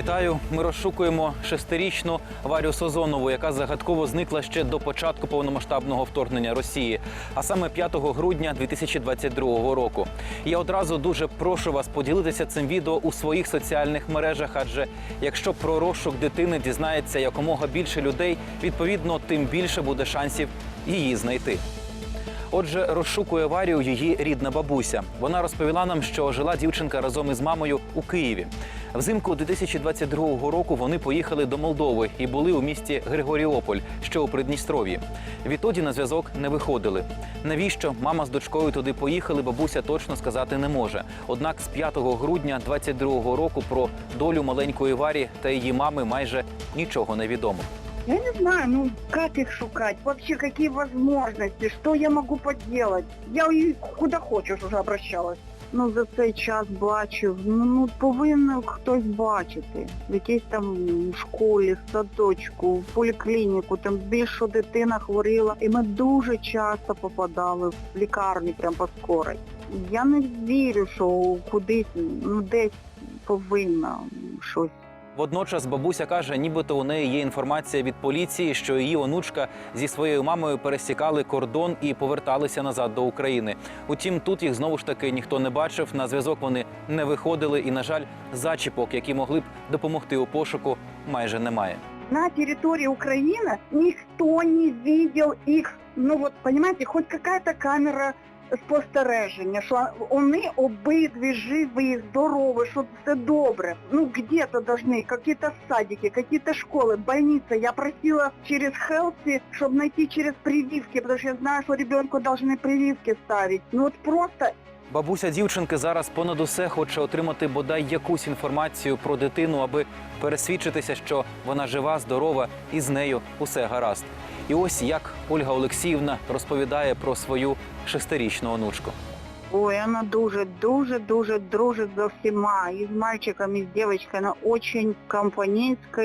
Вітаю! Ми розшукуємо шестирічну Варю Созонову, яка загадково зникла ще до початку повномасштабного вторгнення Росії, а саме 5 грудня 2022 року. Я одразу дуже прошу вас поділитися цим відео у своїх соціальних мережах, адже якщо про розшук дитини дізнається якомога більше людей, відповідно, тим більше буде шансів її знайти. Отже, розшукує Варію її рідна бабуся. Вона розповіла нам, що жила дівчинка разом із мамою у Києві. Взимку 2022 року вони поїхали до Молдови і були у місті Григоріополь, що у Придністров'ї. Відтоді на зв'язок не виходили. Навіщо мама з дочкою туди поїхали, бабуся точно сказати не може. Однак з 5 грудня 2022 року про долю маленької Варі та її мами майже нічого не відомо. Я не знаю, ну как их шукать, вообще какие возможности, что я могу поделать. Я и куда хочешь уже обращалась. Ну за цей час бачив, ну, ну повинен хтось бачити. В якійсь там школі, садочку, в поліклініку, там більше дитина хворіла. І ми дуже часто попадали в лікарні прямо по скорой. Я не вірю, що кудись, ну десь повинна щось. Водночас бабуся каже, нібито у неї є інформація від поліції, що її онучка зі своєю мамою пересікали кордон і поверталися назад до України. Утім, тут їх знову ж таки ніхто не бачив. На зв'язок вони не виходили, і, на жаль, зачіпок, які могли б допомогти у пошуку, майже немає. на территории Украины никто не видел их, ну вот, понимаете, хоть какая-то камера спостереження, що вони обидві живі, здорові, що все добре. Ну где-то должны, какие-то садики, какие-то школы, больницы. Я просила через Хелси, чтобы найти через прививки, потому что я знаю, что ребенку должны прививки ставить. Ну вот просто Бабуся дівчинки зараз понад усе хоче отримати бодай якусь інформацію про дитину, аби пересвідчитися, що вона жива, здорова і з нею усе гаразд. І ось як Ольга Олексіївна розповідає про свою шестирічну онучку. Ой, она дуже, дуже, дуже дружит за всіма. І з мальчиком, і з дівчинкою. Вона очень компанійська,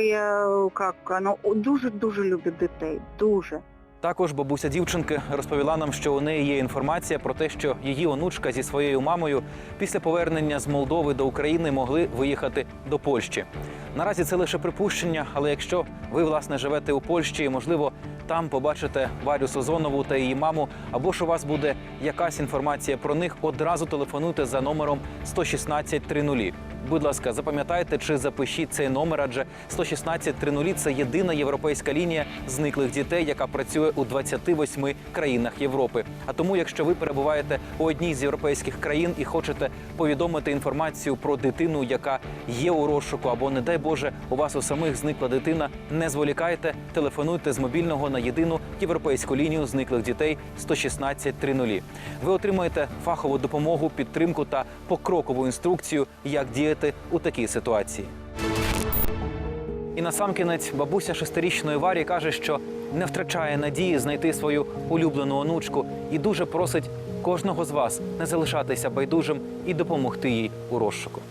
как вона дуже-дуже любить дітей. Дуже. Також бабуся дівчинки розповіла нам, що у неї є інформація про те, що її онучка зі своєю мамою після повернення з Молдови до України могли виїхати до Польщі. Наразі це лише припущення, але якщо ви власне живете у Польщі, можливо, там побачите Варю Созонову та її маму, або ж у вас буде якась інформація про них, одразу телефонуйте за номером 116 30. Будь ласка, запам'ятайте чи запишіть цей номер, адже 116 30 – це єдина європейська лінія зниклих дітей, яка працює у 28 країнах Європи. А тому, якщо ви перебуваєте у одній з європейських країн і хочете повідомити інформацію про дитину, яка є у розшуку, або не дай Боже, у вас у самих зникла дитина, не зволікайте, телефонуйте з мобільного на єдину європейську лінію зниклих дітей 116 30. Ви отримаєте фахову допомогу, підтримку та покрокову інструкцію, як діяти у такій ситуації. І насамкінець бабуся шестирічної Варі каже, що не втрачає надії знайти свою улюблену онучку і дуже просить кожного з вас не залишатися байдужим і допомогти їй у розшуку.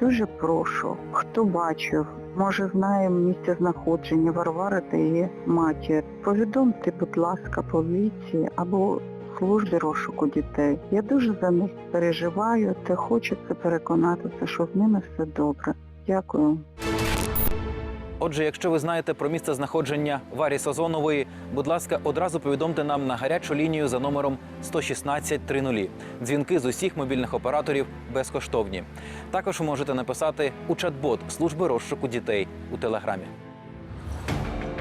Дуже прошу, хто бачив, може знає місце знаходження Варвари та її матір. Повідомте, будь ласка, поліції або службі розшуку дітей. Я дуже за них переживаю та хочеться переконатися, що з ними все добре. Дякую. Отже, якщо ви знаєте про місце знаходження Варі Сазонової, будь ласка, одразу повідомте нам на гарячу лінію за номером 116 30. Дзвінки з усіх мобільних операторів безкоштовні. Також ви можете написати у чат-бот служби розшуку дітей у телеграмі.